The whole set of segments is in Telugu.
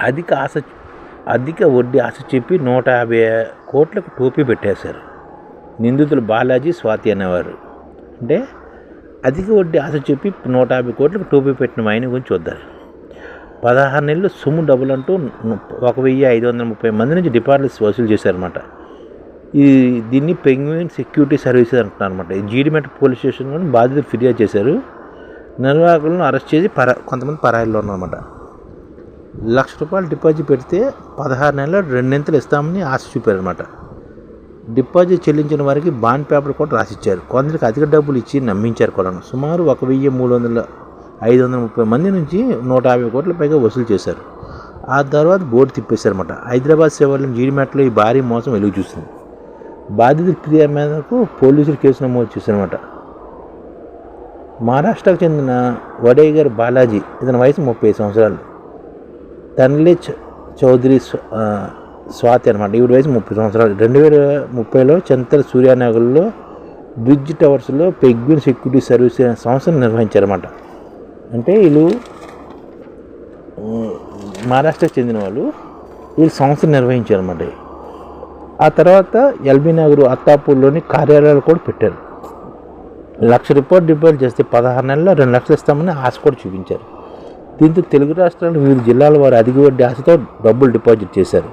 అధిక ఆశ అధిక వడ్డీ ఆశ చెప్పి నూట యాభై కోట్లకు టోపీ పెట్టేశారు. నిందితులు బాలాజీ స్వాతి అనేవారు. అంటే అధిక వడ్డీ ఆశ చెప్పి నూట యాభై కోట్లకు టోపీ పెట్టిన ఆయన గురించి వద్దారు పదహారు నెలలు సొమ్ము డబ్బులు అంటూ ఒక వెయ్యి ఐదు వందల ముప్పై మంది నుంచి డిపాజిట్స్ వసూలు చేశారన్నమాట. ఈ దీన్ని పెంగ్విన్ సెక్యూరిటీ సర్వీసెస్ అంటున్నారు అనమాట ఈ జీడిమెట్ పోలీస్ స్టేషన్లో బాధితులు ఫిర్యాదు చేశారు. నిర్వాహకులను అరెస్ట్ చేసి పరా కొంతమంది పరాయిల్లో ఉన్నారన్నమాట. లక్ష రూపాయలు డిపాజిట్ పెడితే పదహారు నెలలు రెండింతలు ఇస్తామని ఆశ చూపారు అనమాట డిపాజిట్ చెల్లించిన వారికి బాండ్ పేపర్ కూడా రాసిచ్చారు. కొందరికి అధిక డబ్బులు ఇచ్చి నమ్మించారు కూడా సుమారు ఒక వెయ్యి మూడు వందల ఐదు వందల ముప్పై మంది నుంచి నూట యాభై కోట్ల పైగా వసూలు చేశారు. ఆ తర్వాత బోర్డు తిప్పేశారన్నమాట. హైదరాబాద్ సేవలను జీడిమెట్లో ఈ భారీ మోసం వెలుగు చూసింది. బాధితుల ఫిర్యాదు మేరకు పోలీసులు కేసు నమోదు చేశారన్నమాట. మహారాష్ట్రకు చెందిన వడేగర్ బాలాజీ ఇతని వయసు ముప్పై సంవత్సరాలు. తండ్రి చౌదరి స్వాతి అనమాట ఈవిడ వయసు ముప్పై సంవత్సరాలు. రెండు వేల ముప్పైలో చింతల సూర్యానగర్లో బ్రిడ్జ్ టవర్స్లో పెగ్విన్ సెక్యూరిటీ సర్వీస్ అనే సంస్థను నిర్వహించారన్నమాట. అంటే వీళ్ళు ఉమ్, మహారాష్ట్రకు చెందిన వాళ్ళు వీళ్ళు సంస్థను నిర్వహించారన్నమాట. ఆ తర్వాత ఎల్బీ నగర్ అత్తాపూర్లోని కార్యాలయాలు కూడా పెట్టారు. లక్ష రూపాయలు డిపాజిట్ చేస్తే పదహారు నెలల్లో రెండు లక్షలు ఇస్తామని ఆశ కూడా చూపించారు. దీంతో తెలుగు రాష్ట్రాల వివిధ జిల్లాల వారు అధిక వడ్డీ ఆశతో డబ్బులు డిపాజిట్ చేశారు.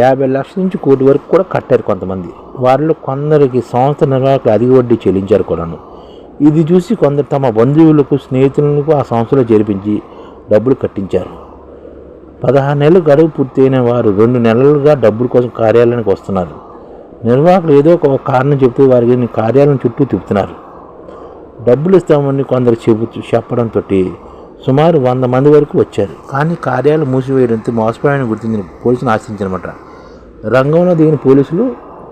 యాభై లక్షల నుంచి కోటి వరకు కూడా కట్టారు కొంతమంది. వారిలో కొందరికి సంస్థ నిర్వాహకులు అధిక వడ్డీ చెల్లించారు కూడాను. ఇది చూసి కొందరు తమ బంధువులకు స్నేహితులకు ఆ సంస్థలో చేర్పించి డబ్బులు కట్టించారు. పదహారు నెలలు గడువు పూర్తయిన వారు రెండు నెలలుగా డబ్బుల కోసం కార్యాలయానికి వస్తున్నారు. నిర్వాహకులు ఏదో ఒక కారణం చెబుతూ వారికి కార్యాలయం చుట్టూ తిప్పుతున్నారు. డబ్బులు ఇస్తామని కొందరు చెబుతూ చెప్పడంతో సుమారు వంద మంది వరకు వచ్చారు. కానీ కార్యాలు మూసివేయడంతో మోసపోయాలని గుర్తించిన పోలీసులు ఆశించారన్నమాట రంగంలో దిగిన పోలీసులు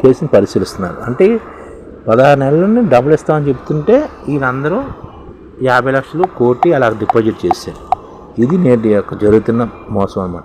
కేసును పరిశీలిస్తున్నారు. అంటే పదహారు నెలలని డబ్బులు ఇస్తామని చెప్తుంటే వీళ్ళందరూ యాభై లక్షలు కోటి అలా డిపాజిట్ చేశారు. ఇది నేటి యొక్క జరుగుతున్న మోసం అన్నమాట.